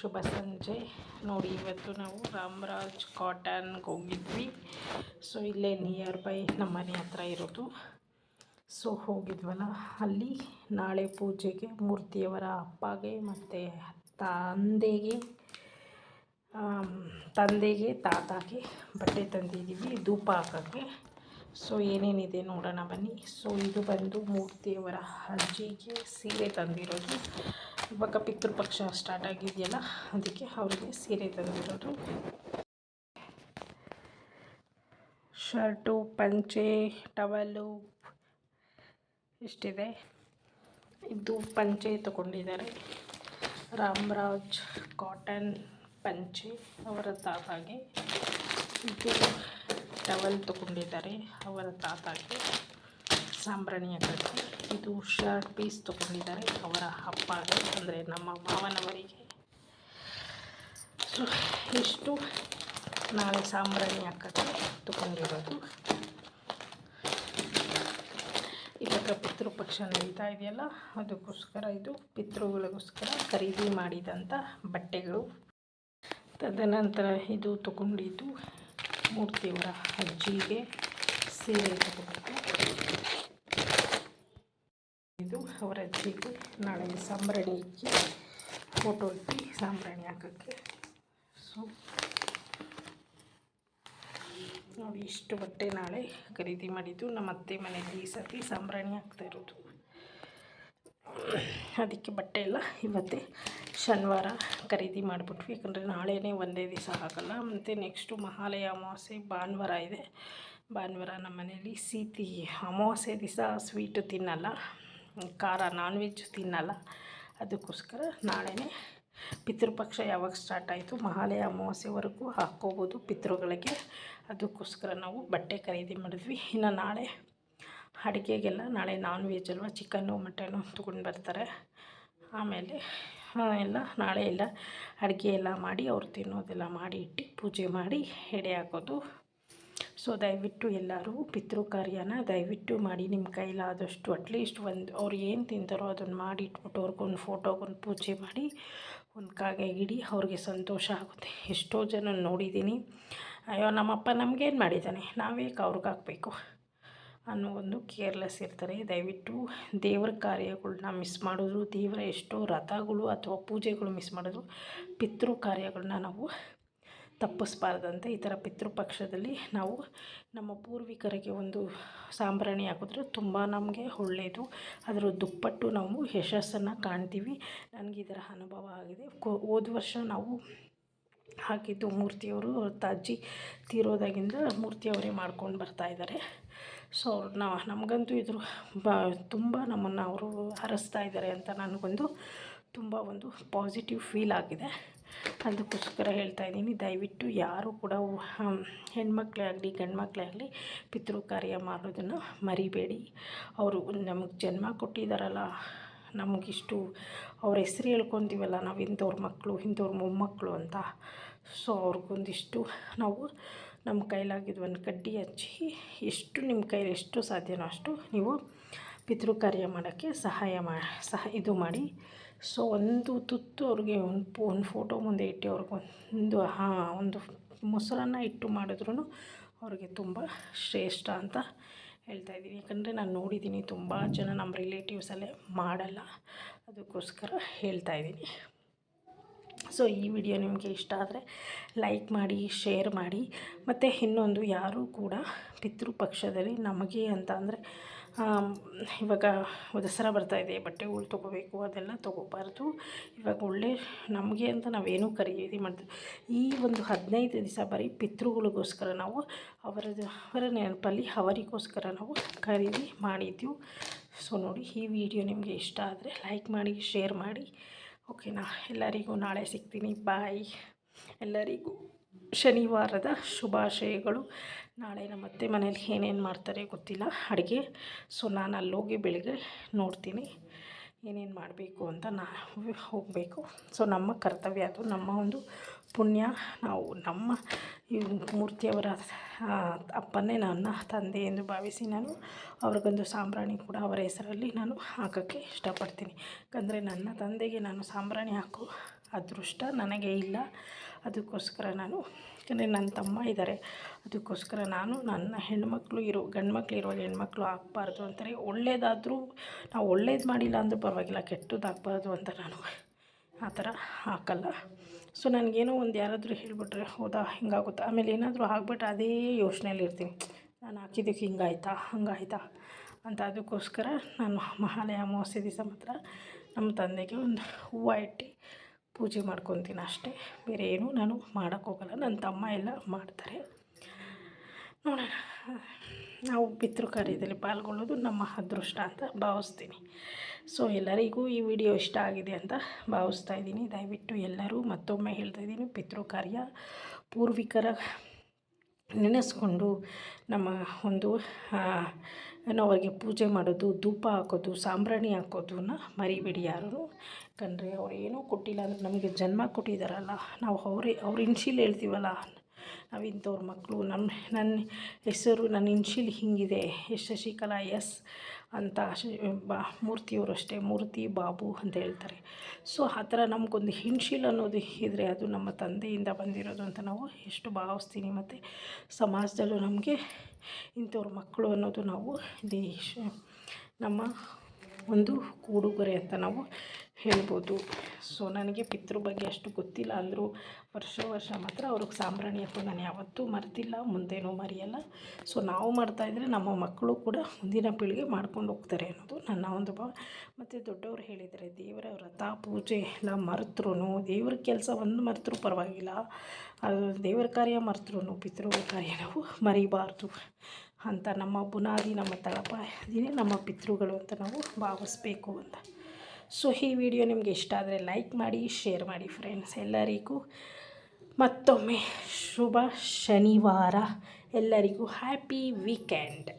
ಶುಭ ಸಂಜೆ. ನೋಡಿ, ಇವತ್ತು ನಾವು ರಾಮರಾಜ್ ಕಾಟನ್ಗೆ ಹೋಗಿದ್ವಿ. ಸೊ ಇಲ್ಲೇ ನಿಯರ್ ಬೈ ನಮ್ಮ ಮನೆ ಹತ್ರ ಇರೋದು. ಸೊ ಹೋಗಿದ್ವಲ್ಲ. ಅಲ್ಲಿ ನಾಳೆ ಪೂಜೆಗೆ ಮೂರ್ತಿಯವರ ಅಪ್ಪಗೆ ಮತ್ತು ತಂದೆಗೆ ತಂದೆಗೆ, ತಾತಾಗೆ ಬಟ್ಟೆ ತಂದಿದ್ದೀವಿ, ಧೂಪ ಹಾಕೋಕ್ಕೆ. ಸೊ ಏನೇನಿದೆ ನೋಡೋಣ ಬನ್ನಿ. ಸೊ ಇದು ಬಂದು ಮೂರ್ತಿಯವರ ಅಜ್ಜಿಗೆ ಸೀರೆ ತಂದಿರೋದು. ಇವಾಗ ಪಿತೃಪಕ್ಷ ಸ್ಟಾರ್ಟ್ ಆಗಿದೆಯಲ್ಲ, ಅದಕ್ಕೆ ಅವರಿಗೆ ಸೀರೆ ತಂದಿರೋದು. ಶರ್ಟು, ಪಂಚೆ, ಟವಲು ಇಷ್ಟಿದೆ. ಇದು ಪಂಚೆ ತಗೊಂಡಿದ್ದಾರೆ. ರಾಮರಾಜ್ ಕಾಟನ್ ಪಂಚೆ ಅವರ ತಾತಾಗೆ ಇದು ಟವಲ್ ತೊಗೊಂಡಿದ್ದಾರೆ. ಅವರ ತಾತಾಗೆ ಸಾಂಬ್ರಾಣಿ ಹಾಕೋಕ್ಕೆ. ಇದು ಶರ್ಟ್ ಪೀಸ್ ತೊಗೊಂಡಿದ್ದಾರೆ. ಅವರ ಅಪ್ಪಗೆ, ಅಂದರೆ ನಮ್ಮ ಮಾವನವರಿಗೆ. ಸೊ ಇಷ್ಟು ನಾಳೆ ಸಾಂಬ್ರಾಣಿ ಹಾಕೋಕ್ಕೆ ತೊಗೊಂಡಿರೋದು? ಇವಾಗ ಪಿತೃಪಕ್ಷ ನಡೀತಾ ಇದೆಯಲ್ಲ, ಅದಕ್ಕೋಸ್ಕರ ಇದು ಪಿತೃಗಳಿಗೋಸ್ಕರ ಖರೀದಿ ಮಾಡಿದಂಥ ಬಟ್ಟೆಗಳು. ತದನಂತರ ಇದು ತಗೊಂಡಿದ್ದು ಮೂರ್ತಿಯವರ ಅಜ್ಜಿಗೆ ಸೀರೆ ಇದು ಅವರ ಅಜ್ಜಿಗೆ ನಾಳೆ ಸಾಂಬ್ರಾಣಿ ಇಕ್ಕಿ ಫೋಟೋ ಇಟ್ಟು ಸಾಂಬ್ರಾಣಿ ಹಾಕೋಕ್ಕೆ. ಸೊ ನೋಡಿ ಇಷ್ಟು ಬಟ್ಟೆ ನಾಳೆ ಖರೀದಿ ಮಾಡಿದ್ದು. ನಮ್ಮ ಅತ್ತೆ ಮನೆಯಲ್ಲಿ ಈ ಸತಿ ಸಾಂಬ್ರಾಣಿ ಹಾಕ್ತಾ ಇರೋದು. ಅದಕ್ಕೆ ಬಟ್ಟೆ ಎಲ್ಲ ಇವತ್ತೇ ಶನಿವಾರ ಖರೀದಿ ಮಾಡಿಬಿಟ್ವಿ. ಯಾಕಂದರೆ ನಾಳೆನೇ ಒಂದೇ ದಿವಸ ಹಾಕಲ್ಲ ಮತ್ತು ನೆಕ್ಸ್ಟು ಮಹಾಲಯ ಅಮಾವಾಸ್ಯೆ ಭಾನುವಾರ ಇದೆ. ಭಾನುವಾರ ನಮ್ಮ ಮನೇಲಿ ಸೀತಿ ಅಮಾವಾಸ್ಯೆ ದಿವಸ ಸ್ವೀಟು ತಿನ್ನಲ್ಲ. ಖಾರ ನಾನ್ ವೆಜ್ ತಿನ್ನಲ್ಲ. ಅದಕ್ಕೋಸ್ಕರ ನಾಳೆನೇ ಪಿತೃಪಕ್ಷ ಯಾವಾಗ ಸ್ಟಾರ್ಟ್ ಆಯಿತು ಮಹಾಲಯ ಅಮಾವಾಸ್ಯೆವರೆಗೂ ಹಾಕ್ಕೋಬೋದು ಪಿತೃಗಳಿಗೆ. ಅದಕ್ಕೋಸ್ಕರ ನಾವು ಬಟ್ಟೆ ಖರೀದಿ ಮಾಡಿದ್ವಿ. ಇನ್ನು ನಾಳೆ ಅಡುಗೆಗೆಲ್ಲ ನಾಳೆ ನಾನ್ ವೆಜ್ ಅಲ್ವಾ ಚಿಕನ್ನು ಮಟನ್ನು ತೊಗೊಂಡು ಬರ್ತಾರೆ. ಆಮೇಲೆ ಎಲ್ಲ ನಾಳೆ ಎಲ್ಲ ಅಡುಗೆ ಎಲ್ಲ ಮಾಡಿ ಅವ್ರು ತಿನ್ನೋದೆಲ್ಲ ಮಾಡಿ ಇಟ್ಟು ಪೂಜೆ ಮಾಡಿ ಎಡೆ ಹಾಕೋದು. ಸೊ ದಯವಿಟ್ಟು ಎಲ್ಲರೂ ಪಿತೃ ಕಾರ್ಯನ ದಯವಿಟ್ಟು ಮಾಡಿ. ನಿಮ್ಮ ಕೈಲಾದಷ್ಟು ಅಟ್ಲೀಸ್ಟ್ ಒಂದು, ಅವ್ರು ಏನು ತಿಂತಾರೋ ಅದನ್ನು ಮಾಡಿ ಇಟ್ಬಿಟ್ಟು ಅವ್ರಿಗೊಂದು ಫೋಟೋಗೊಂದು ಪೂಜೆ ಮಾಡಿ, ಒಂದು ಕಾಗೆ ಇಡಿ ಅವ್ರಿಗೆ ಸಂತೋಷ ಆಗುತ್ತೆ. ಎಷ್ಟೋ ಜನ ನೋಡಿದ್ದೀನಿ. ಅಯ್ಯೋ, ನಮ್ಮಪ್ಪ ನಮಗೇನು ಮಾಡಿದ್ದಾನೆ? ನಾವೇಕೆ ಅವ್ರಿಗೆ ಹಾಕಬೇಕು. ಅನ್ನೋ ಒಂದು ಕೇರ್ಲೆಸ್ ಇರ್ತಾರೆ. ದಯವಿಟ್ಟು ದೇವರ ಕಾರ್ಯಗಳನ್ನ ಮಿಸ್ ಮಾಡೋದು, ದೇವರ ಎಷ್ಟೋ ರಥಗಳು ಅಥವಾ ಪೂಜೆಗಳು ಮಿಸ್ ಮಾಡೋದು, ಪಿತೃ ಕಾರ್ಯಗಳನ್ನ ನಾವು ತಪ್ಪಿಸ್ಬಾರ್ದಂತೆ ಈ ಥರ ಪಿತೃಪಕ್ಷದಲ್ಲಿ ನಾವು ನಮ್ಮ ಪೂರ್ವಿಕರಿಗೆ ಒಂದು ಸಾಂಬ್ರಾಣಿ ಹಾಕಿದ್ರೆ ತುಂಬ ನಮಗೆ ಒಳ್ಳೆಯದು ಅದರ ದುಪ್ಪಟ್ಟು ನಾವು ಯಶಸ್ಸನ್ನು ಕಾಣ್ತೀವಿ. ನನಗೆ ಇದರ ಅನುಭವ ಆಗಿದೆ. ಹೋದ ವರ್ಷ ನಾವು ಹಾಕಿದ್ದು ಮೂರ್ತಿಯವರು ತಾಜ್ಜಿ ತೀರೋದಾಗಿಂದ ಮೂರ್ತಿಯವರೇ ಮಾಡ್ಕೊಂಡು ಬರ್ತಾಯಿದ್ದಾರೆ ಸೊ, ನಾವು, ನಮಗಂತೂ ಇದ್ರು ಬ, ತುಂಬ ನಮ್ಮನ್ನು ಅವರು ಹರಸ್ತಾ ಇದ್ದಾರೆ ಅಂತ ನನಗೊಂದು ತುಂಬ ಒಂದು ಪಾಸಿಟಿವ್ ಫೀಲ್ ಆಗಿದೆ. ಅದಕ್ಕೋಸ್ಕರ ಹೇಳ್ತಾ ಇದ್ದೀನಿ, ದಯವಿಟ್ಟು ಯಾರು ಕೂಡ ಹೆಣ್ಮಕ್ಳೇ ಆಗಲಿ, ಗಂಡ್ಮಕ್ಳೇ ಆಗಲಿ, ಪಿತೃ ಕಾರ್ಯ ಮಾಡೋದನ್ನು ಮರಿಬೇಡಿ. ಅವರು ನಮಗೆ ಜನ್ಮ ಕೊಟ್ಟಿದ್ದಾರಲ್ಲ ನಮಗಿಷ್ಟು ಅವ್ರ ಹೆಸ್ರು ಹೇಳ್ಕೊತೀವಲ್ಲ, ನಾವು ಇಂಥವ್ರ ಮಕ್ಕಳು ಇಂಥವ್ರ ಮೊಮ್ಮಕ್ಕಳು ಅಂತ. ಸೊ, ಅವ್ರಿಗೊಂದಿಷ್ಟು ನಾವು ನಮ್ಮ ಕೈಲಾಗಿದ್ದು ಒಂದು ಕಡ್ಡಿ ಹಚ್ಚಿ ಎಷ್ಟು ನಿಮ್ಮ ಕೈಲಿ ಎಷ್ಟು ಸಾಧ್ಯನೋ ಅಷ್ಟು ನೀವು ಪಿತೃ ಕಾರ್ಯ ಮಾಡೋಕ್ಕೆ ಸಹಾಯ ಮಾ ಸಹ ಇದು ಮಾಡಿ. ಸೊ ಒಂದು ತುತ್ತು ಅವ್ರಿಗೆ ಒಂದು ಒಂದು ಫೋಟೋ ಮುಂದೆ ಇಟ್ಟು ಅವ್ರಿಗೊಂದು ಹಾಂ ಒಂದು ಮೊಸರನ್ನ ಇಟ್ಟು ಮಾಡಿದ್ರೂ ಅವ್ರಿಗೆ ತುಂಬ ಶ್ರೇಷ್ಠ ಅಂತ ಹೇಳ್ತಾ ಇದ್ದೀನಿ. ಯಾಕಂದರೆ ನಾನು ನೋಡಿದ್ದೀನಿ, ತುಂಬ ಜನ ನಮ್ಮ ರಿಲೇಟಿವ್ಸಲ್ಲೇ ಮಾಡಲ್ಲ. ಅದಕ್ಕೋಸ್ಕರ ಹೇಳ್ತಾ ಇದ್ದೀನಿ. ಸೊ ಈ ವಿಡಿಯೋ ನಿಮಗೆ ಇಷ್ಟ ಆದರೆ ಲೈಕ್ ಮಾಡಿ, ಶೇರ್ ಮಾಡಿ. ಮತ್ತು ಇನ್ನೊಂದು ಯಾರೂ ಕೂಡ ಪಿತೃಪಕ್ಷದಲ್ಲಿ ನಮಗೆ ಅಂತ ಅಂದರೆ ಇವಾಗ ದಸರಾ ಬರ್ತಾಯಿದೆ ಬಟ್ಟೆಗಳು ತೊಗೋಬೇಕು, ಅದೆಲ್ಲ ತೊಗೋಬಾರ್ದು. ಇವಾಗ ಒಳ್ಳೆ ನಮಗೆ ಅಂತ ನಾವೇನೂ ಖರೀದಿ ಮಾಡ್ತೀವಿ ಈ ಒಂದು ಹದಿನೈದು ದಿವಸ ಬರೀ ಪಿತೃಗಳಿಗೋಸ್ಕರ ನಾವು ಅವರ ಅವರ ನೆನಪಲ್ಲಿ ಅವರಿಗೋಸ್ಕರ ನಾವು ಖರೀದಿ ಮಾಡಿದ್ದೆವು. ಸೊ ನೋಡಿ, ಈ ವಿಡಿಯೋ ನಿಮಗೆ ಇಷ್ಟ ಆದರೆ ಲೈಕ್ ಮಾಡಿ, ಶೇರ್ ಮಾಡಿ. ಓಕೆನಾ ಎಲ್ಲರಿಗೂ ನಾಳೆ ಸಿಗ್ತೀನಿ. ಬಾಯ್ ಎಲ್ಲರಿಗೂ ಶನಿವಾರದ ಶುಭಾಶಯಗಳು. ನಾಳೆ ನಮ್ಮ ಅತ್ತೆ ಮನೇಲಿ ಏನೇನು ಮಾಡ್ತಾರೆ ಗೊತ್ತಿಲ್ಲ. ಅಡುಗೆ. ಸೊ ನಾನು ಅಲ್ಲೋಗಿ ಬೆಳಗ್ಗೆ ನೋಡ್ತೀನಿ. ಏನೇನು ಮಾಡಬೇಕು ಅಂತ ನಾವು ಹೋಗಬೇಕು. ಸೊ ನಮ್ಮ ಕರ್ತವ್ಯ ಅದು. ನಮ್ಮ ಒಂದು ಪುಣ್ಯ. ನಾವು ನಮ್ಮ ಈ ಮೂರ್ತಿಯವರ ಅಪ್ಪನೇ ನನ್ನ ತಂದೆ ಎಂದು ಭಾವಿಸಿ ನಾನು ಅವ್ರಿಗೊಂದು ಸಾಂಬ್ರಾಣಿ ಕೂಡ ಅವರ ಹೆಸರಲ್ಲಿ ನಾನು ಹಾಕೋಕ್ಕೆ ಇಷ್ಟಪಡ್ತೀನಿ. ಯಾಕಂದರೆ ನನ್ನ ತಂದೆಗೆ ನಾನು ಸಾಂಬ್ರಾಣಿ ಹಾಕೋ ಅದೃಷ್ಟ ನನಗೆ ಇಲ್ಲ. ಅದಕ್ಕೋಸ್ಕರ ನಾನು, ಯಾಕಂದರೆ ನನ್ನ ತಮ್ಮ ಇದ್ದಾರೆ ಅದಕ್ಕೋಸ್ಕರ ನಾನು ನನ್ನ ಹೆಣ್ಮಕ್ಳು ಇರೋ ಗಂಡು ಮಕ್ಳು ಇರುವಾಗ ಹೆಣ್ಮಕ್ಳು ಆಗಬಾರ್ದು ಅಂತಾರೆ ಒಳ್ಳೇದಾದರೂ ನಾವು ಒಳ್ಳೇದು ಮಾಡಿಲ್ಲ ಅಂದರೂ ಪರವಾಗಿಲ್ಲ ಕೆಟ್ಟದ್ದು ಆಗಬಾರ್ದು ಅಂತ ನಾನು ಆ ಥರ ಹಾಕಲ್ಲ. ಸೊ ನನಗೇನೋ ಒಂದು ಯಾರಾದರೂ ಹೇಳಿಬಿಟ್ರೆ ಹೌದಾ, ಹಿಂಗಾಗುತ್ತಾ? ಆಮೇಲೆ ಏನಾದರೂ ಆಗ್ಬಿಟ್ರೆ ಅದೇ ಯೋಚನೆಯಲ್ಲಿ ಇರ್ತೀನಿ. ನಾನು ಹಾಕಿದ್ದಕ್ಕೆ ಹಿಂಗಾಯ್ತಾ, ಹಂಗಾಯ್ತಾ? ಅಂತ ಅದಕ್ಕೋಸ್ಕರ ನಾನು ಮಹಾಲಯ ಅಮಾವಾಸ್ಯೆ ದಿವಸ ಮಾತ್ರ ನಮ್ಮ ತಂದೆಗೆ ಒಂದು ಹೂವು ಇಟ್ಟು ಪೂಜೆ ಮಾಡ್ಕೊತೀನಿ ಅಷ್ಟೇ. ಬೇರೆ ಏನೂ ನಾನು ಮಾಡೋಕ್ಕೋಗಲ್ಲ ನನ್ನ ತಮ್ಮ ಎಲ್ಲ ಮಾಡ್ತಾರೆ. ನೋಡೋಣ. ನಾವು ಪಿತೃ ಕಾರ್ಯದಲ್ಲಿ ಪಾಲ್ಗೊಳ್ಳೋದು ನಮ್ಮ ಅದೃಷ್ಟ ಅಂತ ಭಾವಿಸ್ತೀನಿ. ಸೊ, ಎಲ್ಲರಿಗೂ ಈ ವಿಡಿಯೋ ಇಷ್ಟ ಆಗಿದೆ ಅಂತ ಭಾವಿಸ್ತಾ ಇದ್ದೀನಿ. ದಯವಿಟ್ಟು ಎಲ್ಲರೂ ಮತ್ತೊಮ್ಮೆ ಹೇಳ್ತಾ ಇದ್ದೀನಿ, ಪಿತೃ ಕಾರ್ಯ ಪೂರ್ವಿಕರ ನೆನೆಸ್ಕೊಂಡು ನಮ್ಮ ಒಂದು ಏನೋ ಅವರಿಗೆ ಪೂಜೆ ಮಾಡೋದು, ಧೂಪ ಹಾಕೋದು, ಸಾಂಬ್ರಾಣಿ ಹಾಕೋದನ್ನ ಮರಿಬೇಡಿ ಯಾರೂ. ಯಾಕಂದರೆ ಅವ್ರು ಏನೂ ಕೊಟ್ಟಿಲ್ಲ ಅಂದರೆ ನಮಗೆ ಜನ್ಮ ಕೊಟ್ಟಿದ್ದಾರಲ್ಲ. ನಾವು ಅವರೇ, ಅವ್ರ ಇನ್ಶೀಲ್ ಹೇಳ್ತೀವಲ್ಲ ನಾವು ಇಂಥವ್ರ ಮಕ್ಕಳು ನಮ್ಮ ನನ್ನ ಹೆಸರು ನನ್ನ ಇನ್ಶಿಲ್ ಹಿಂಗಿದೆ ಎಸ್ ಶಶಿಕಲಾ, ಎಸ್ ಅಂತ ಬಾ, ಮೂರ್ತಿಯವರು ಅಷ್ಟೇ, ಮೂರ್ತಿ, ಬಾಬು ಅಂತ ಹೇಳ್ತಾರೆ. ಸೊ ಆ ಥರ ನಮಗೊಂದು ಹಿನ್ಶೀಲ್ ಅನ್ನೋದು ಇದ್ದರೆ ಅದು ನಮ್ಮ ತಂದೆಯಿಂದ ಬಂದಿರೋದು ಅಂತ ನಾವು ಎಷ್ಟು ಭಾವಿಸ್ತೀನಿ ಮತ್ತು ಸಮಾಜದಲ್ಲೂ ನಮಗೆ ಇಂಥವ್ರ ಮಕ್ಕಳು ಅನ್ನೋದು ನಾವು ದೇಶ ನಮ್ಮ ಒಂದು ಉಡುಗೊರೆ ಅಂತ ನಾವು ಹೇಳ್ಬೋದು. ಸೊ ನನಗೆ ಪಿತೃ ಬಗ್ಗೆ ಅಷ್ಟು ಗೊತ್ತಿಲ್ಲ. ಅಂದರೂ ವರ್ಷ ವರ್ಷ ಮಾತ್ರ ಅವ್ರಿಗೆ ಸಾಂಬ್ರಾಣಿ ಹಾಕೋದು ನಾನು ಯಾವತ್ತೂ ಮರೆತಿಲ್ಲ ಮುಂದೇನೂ ಮರೆಯಲ್ಲ. ಸೊ ನಾವು ಮಾಡ್ತಾಯಿದ್ರೆ ನಮ್ಮ ಮಕ್ಕಳು ಕೂಡ ಮುಂದಿನ ಪೀಳಿಗೆ ಮಾಡ್ಕೊಂಡು ಹೋಗ್ತಾರೆ ಅನ್ನೋದು ನನ್ನ ಒಂದು ಭಾವ. ಮತ್ತು ದೊಡ್ಡವರು ಹೇಳಿದರೆ ದೇವರ ವ್ರತ, ಪೂಜೆ ಎಲ್ಲ ಮರೆತ್ರೂ ದೇವ್ರ ಕೆಲಸ ಒಂದು ಮರೆತರೂ ಪರವಾಗಿಲ್ಲ. ಅದು ದೇವರ ಕಾರ್ಯ ಮರೆತ್ರೂ ಪಿತೃ ಕಾರ್ಯ ನಾವು ಮರಿಬಾರ್ದು ಅಂತ ನಮ್ಮ ಬುನಾದಿ, ನಮ್ಮ ತಳಪಾಯದಿನೇ ನಮ್ಮ ಪಿತೃಗಳು ಅಂತ ನಾವು ಭಾವಿಸ್ಬೇಕು ಅಂತ. ಸೊ, ಈ ವಿಡಿಯೋ ನಿಮಗೆ ಇಷ್ಟ ಆದರೆ ಲೈಕ್ ಮಾಡಿ ಶೇರ್ ಮಾಡಿ ಫ್ರೆಂಡ್ಸ್ ಎಲ್ಲರಿಗೂ. ಮತ್ತೊಮ್ಮೆ ಶುಭ ಶನಿವಾರ. ಎಲ್ಲರಿಗೂ ಹ್ಯಾಪಿ ವೀಕೆಂಡ್